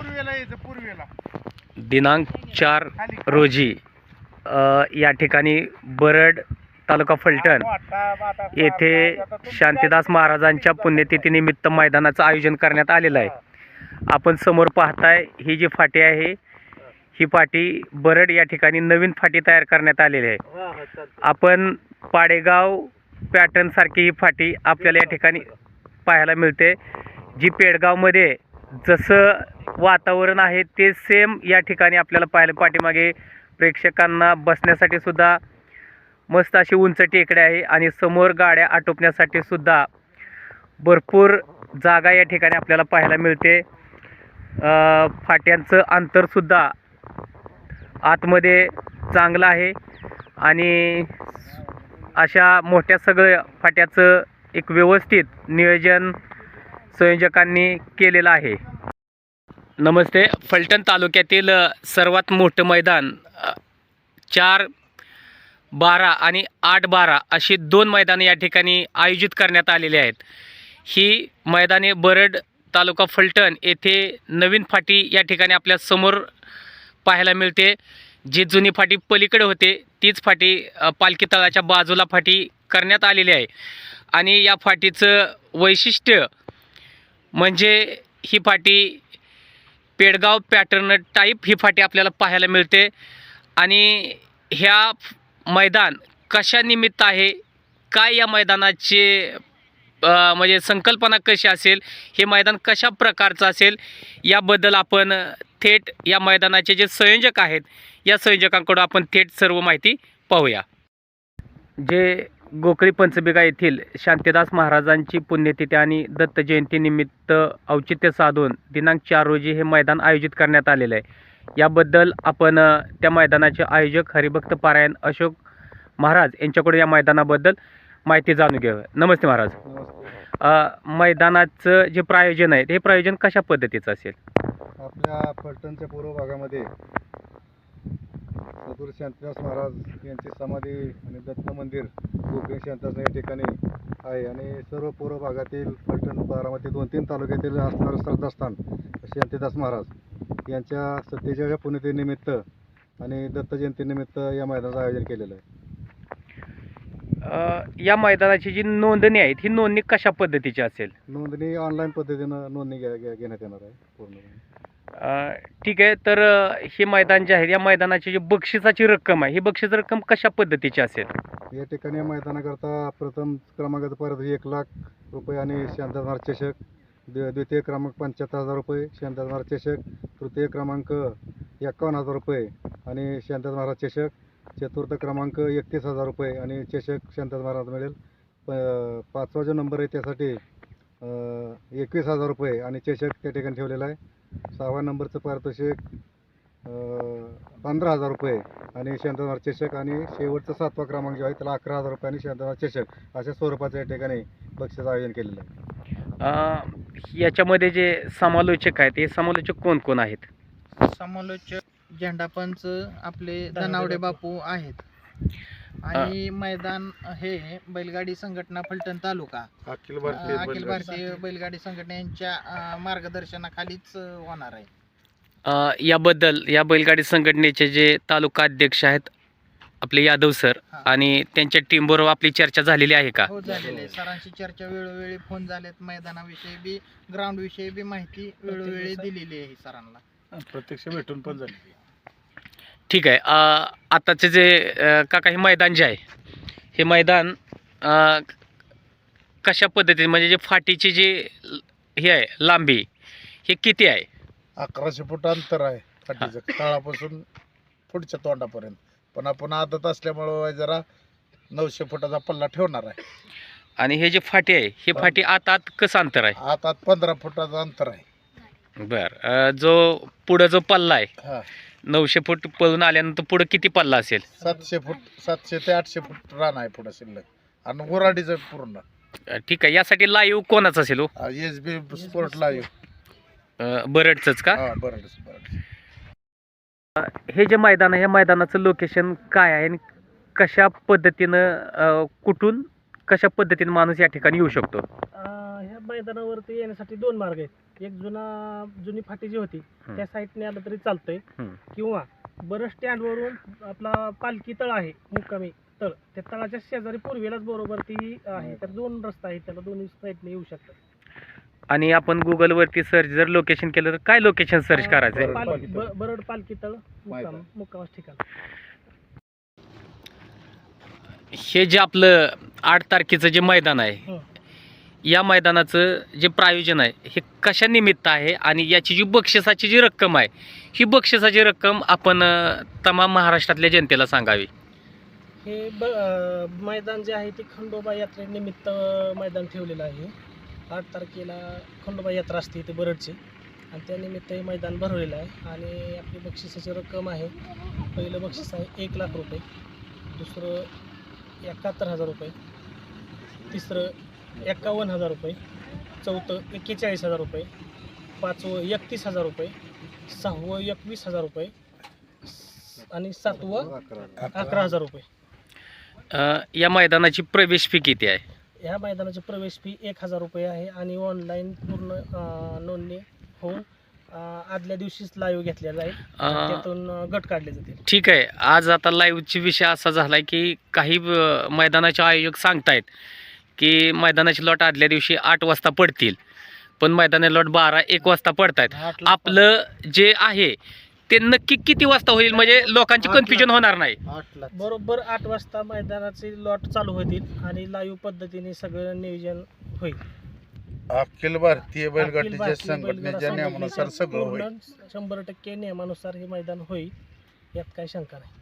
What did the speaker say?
पूर्वेला यायचं पूर्वेला. दिनांक चार रोजी अ, या ठिकाणी बरड तालुका फलटण येथे शांतीदास महाराजांच्या पुण्यतिथीनिमित्त मैदानाचं आयोजन करण्यात आलेलं आहे. आपण समोर पाहताय ही जी फाटी आहे ही फाटी बरड या ठिकाणी नवीन फाटी तयार करण्यात आलेली आहे. आपण पाडेगाव पॅटर्न सारखी ही फाटी आपल्याला या ठिकाणी पाहायला मिळते जी पेडगावमध्ये जसं वातावरण आहे ते सेम या ठिकाणी आपल्याला पाहायला पाठीमागे प्रेक्षकांना बसण्यासाठी सुद्धा मस्त अशी उंच टेकडे आहे आणि समोर गाड्या आटोपण्यासाठी सुद्धा भरपूर जागा या ठिकाणी आपल्याला पाहायला मिळते. फाट्यांचं अंतरसुद्धा आतमध्ये चांगलं आहे आणि अशा मोठ्या सगळ्या फाट्याचं एक व्यवस्थित नियोजन संयोजकांनी केलेलं आहे. नमस्ते. फलटण तालुक्यातील सर्वात मोठं मैदान चार बारा आणि आठ बारा अशी दोन मैदानं या ठिकाणी आयोजित करण्यात आलेली आहेत. ही मैदाने बरड तालुका फलटण येथे नवीन फाटी या ठिकाणी आपल्यासमोर पाहायला मिळते. जी जुनी फाटी पलीकडे होते तीच फाटी पालखी तळाच्या बाजूला फाटी करण्यात आलेली आहे. आणि या फाटीचं वैशिष्ट्य म्हणजे ही फाटी पेडगाव पॅटर्न टाईप ही फाटी आपल्याला पाहायला मिळते. आणि ह्या मैदान कशानिमित्त आहे? काय या मैदानाचे म्हणजे संकल्पना कशी असेल? हे मैदान कशा प्रकारचं असेल? याबद्दल आपण थेट या मैदानाचे जे संयोजक आहेत या संयोजकांकडून आपण थेट सर्व माहिती पाहूया. जे गोखळी पंचबिगा येथील शांतीदास महाराजांची पुण्यतिथी आणि दत्त जयंतीनिमित्त औचित्य साधून दिनांक चार रोजी हे मैदान आयोजित करण्यात आलेलं आहे. याबद्दल आपण त्या मैदानाचे आयोजक हरिभक्त पारायण अशोक महाराज यांच्याकडून या मैदानाबद्दल माहिती जाणून घेऊया. नमस्ते महाराज. मैदानाचं जे प्रायोजन आहे हे प्रायोजन कशा पद्धतीचं असेल? आपल्या फलटणच्या पूर्व भागामध्ये सदुर शांतीदास महाराज यांची समाधी आणि दत्त मंदिर गोखले शांतास या ठिकाणी आहे. आणि सर्व पूर्व भागातील फलटण बारामती दोन तीन तालुक्यातील असणारं श्रद्धास्थान शांतीदास महाराज यांच्या सत्तेच्या पुण्यतिनिमित्त आणि दत्त जयंतीनिमित्त या मैदानाचं आयोजन केलेलं आहे. अ, या मैदानाची जी नोंदणी आहे ही नोंदणी कशा पद्धतीची असेल? नोंदणी ऑनलाईन पद्धतीनं नोंदणी घ्या घ्या- घेण्यात येणार आहे पूर्णपणे. अ, ठीक आहे तर हे मैदान जे आहे या मैदानाची जी बक्षिसाची रक्कम आहे ही बक्षीस रक्कम कशा पद्धतीची असेल? या ठिकाणी या मैदानाकरता प्रथम क्रमांकाचा परत एक लाख रुपये आणि शांताज चषक द्वितीय क्रमांक पंच्याहत्तर हजार रुपये शांताज चषक तृतीय क्रमांक एकावन्न हजार रुपये आणि शांताज महाराज चषक चतुर्थ क्रमांक एकतीस हजार रुपये आणि चषक शांताज महाराज मिळेल. प पाचवा जो नंबर आहे त्यासाठी एकवीस हजार रुपये आणि चषक त्या ठिकाणी ठेवलेला आहे. सहाव्या नंबरचं पारितोषिक पंधरा हजार रुपये आणि शांतनार चषक आणि शेवटचा सातवा क्रमांक जो आहे त्याला अकरा हजार रुपये आणि शांतनार चषक अशा स्वरूपाचं या ठिकाणी बक्षीस आयोजन केलेलं आहे. अ, याच्यामध्ये जे समालोचक आहेत हे समालोचक कोण कोण आहेत? समालोचक झेंडापंच आपले धनावडे बापू आहेत. आणि मैदान हे बैलगाडी संघटना फलटण तालुका. अखिल अं, अखिल भारतीय बैलगाडी संघटना यांच्या अं, मार्गदर्शनाखालीच अं, होणार आहे. अ, याबद्दल या बैलगाडी संघटनेचे जे तालुका अध्यक्ष आहेत आपले यादव सर हा. आणि त्यांच्या टीमबरोबर आपली चर्चा झालेली आहे का? हो झालेले आहे. सरांशी चर्चा वेळोवेळी फोन झालेत. मैदानाविषयी बी ग्राउंड विषयी बी माहिती वेळोवेळी दिलेली आहे सरांना. प्रत्यक्ष भेटून पण झाली. ठीक आहे. आताचे जे काका हे मैदान जे आहे हे मैदान कशा पद्धतीने म्हणजे जे फाटीची जी हे आहे लांबी हे किती आहे? अकराशे फूट अंतर आहे फाटीचं. तळापासून पुढच्या तोंडापर्यंत. पण आपण आदत असल्यामुळं जरा नऊशे फुटाचा पल्ला ठेवणार आहे. आणि हे जे फाटी आहे हे फाटी आत आत कसं अंतर आहे? आत आत पंधरा फुटाचं अंतर आहे. बर. जो पुढं जो पल्ला आहे हा. नऊशे फूट पळून आल्यानंतर पुढं किती पल्ला असेल? सातशे फूट सातशे ते आठशे फूट रान आहे पुढं शिल्लक. आणि गुराडीचं पूर्ण. ठीक आहे. यासाठी लाईव्ह कोणाचं असेल हो? एस बी स्पोर्ट लाईव्ह अ, बरडचंच का? हा बरं बरं हे जे मैदान आहे या मैदानाचं लोकेशन काय आहे आणि कशा पद्धतीनं अ, कुठून कशा पद्धतीनं माणूस या ठिकाणी येऊ शकतो? अं, ह्या मैदानावरती येण्यासाठी दोन मार्ग आहेत. एक जुना जुनी फाटी जी होती. त्या साईडने आलं तरी चालतंय. किंवा बरं स्टँडवरून आपला पालखी तळ आहे मुक्कामी तळ त्या तळाच्या शेजारी पूर्वेलाच बरोबर ती आहे तर दोन रस्ता आहेत त्याला दोन्ही साईडने येऊ शकतात आणि आपण गुगलवरती सर्च जर लोकेशन केलं तर काय लोकेशन सर्च करायचं आहे बरड पाल- पालखी तळ. ब- बरड पालखी तळ मुक्काम मैदान. मुक्कामाच ठिकाण हे जे आपलं आठ तारखेचं जे मैदान आहे हं. या मैदानाचं जे प्रायोजन आहे हे कशा निमित्त आहे आणि याची जी बक्षिसाची जी रक्कम आहे ही बक्षिसाची रक्कम आपण तमाम महाराष्ट्रातल्या जनतेला सांगावी. हे ब मैदान जे आहे ते खंडोबा यात्रेनिमित्त मैदान ठेवलेलं आहे. आठ तारखेला खंडोबा यात्रा असते इथे बरडची. आणि त्यानिमित्त हे मैदान भरवलेलं आहे. आणि आपली बक्षिसाची रक्कम आहे पहिलं बक्षीस आहे एक लाख रुपये. दुसरं एकाहत्तर हजार रुपये. तिसरं एकावन्न हजार रुपये चौथं एक्केचाळीस हजार रुपये पाचवं एकतीस हजार रुपये सहावं एकवीस हजार रुपये आणि सातवं अकरा हजार रुपये. अं, या मैदानाची प्रवेश फी किती आहे? ह्या मैदानाची प्रवेश फी एक हजार रुपये आहे आणि ऑनलाईन पूर्ण अं, नोंदणी होऊन अं, आदल्या दिवशीच लाईव्ह घेतल्या जाईल अं, त्यातून अं, गट काढले जातील. ठीक आहे. आज आता लाईव्हची विषय असा झाला आहे की काही अ, मैदानाचे आयोजक सांगतायत की मैदानाची लॉट आदल्या दिवशी आठ वाजता पडतील. पण मैदानी लॉट बारा एक वाजता पडतायत. आपलं जे आहे ते नक्की किती वाजता होईल? म्हणजे लोकांची. कन्फ्युजन होणार नाही. बरोबर आठ वाजता मैदानाचे लॉट चालू होतील आणि लाईव्ह पद्धतीने सगळं नियोजन होईल. अखिल भारतीय बैलगाडीच्या संघटनेच्या नियमानुसार सगळं होईल. शंभर टक्के नियमानुसार हे मैदान होईल. यात काही शंका नाही.